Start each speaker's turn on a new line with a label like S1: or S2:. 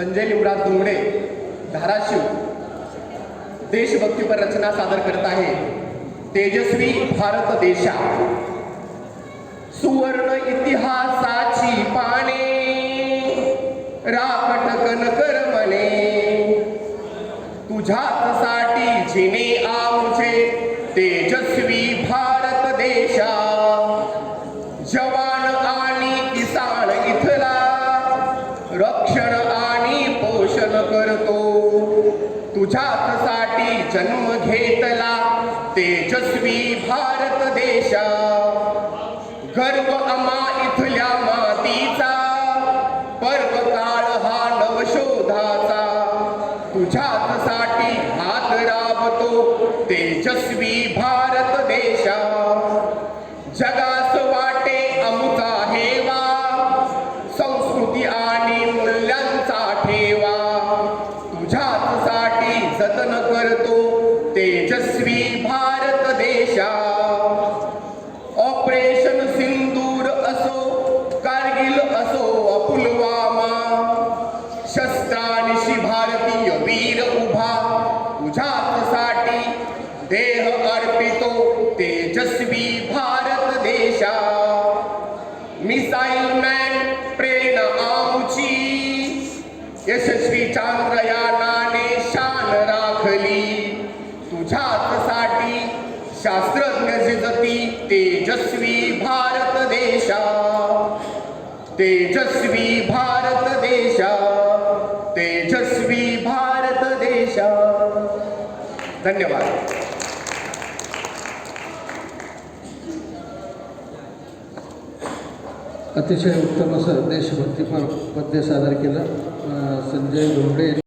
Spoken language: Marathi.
S1: संजय लिमराज दुंगडे धाराशिव देशभक्तीपर रचना सादर करत आहे. तेजस्वी भारत देशा सुवर्ण इतिहासाची पाने राखट कनकर म्हणे तुझ्याच जिने आमचे तेजस्वी भारत तुझ्याचसाठी जन्म घेतला. तेजस्वी भारत देशा. गर्व अमा इथल्या मातीचा. पर्व काळ हा नवशोधाचा. तुझ्याचसाठी हात राबतो तेजस्वी भारत देशा. साठी जतन करतो तेजस्वी भारत देशा ऑपरेशन सिंदूर असो, कारगिल असो, अपुलवामा। शस्त्रानिशी भारतीय वीर उभा तुझ्याच साठी देह अर्पितो तेजस्वी भारत। तुझ्याच शास्त्रज्ञ जिजती तेजस्वी भारत देशा तेजस्वी भारत देशा तेजस्वी भारत देशा धन्यवाद।
S2: अतिशय उत्तम असं देशभक्तीपर पद्य सादर केलं. संजय धोंडे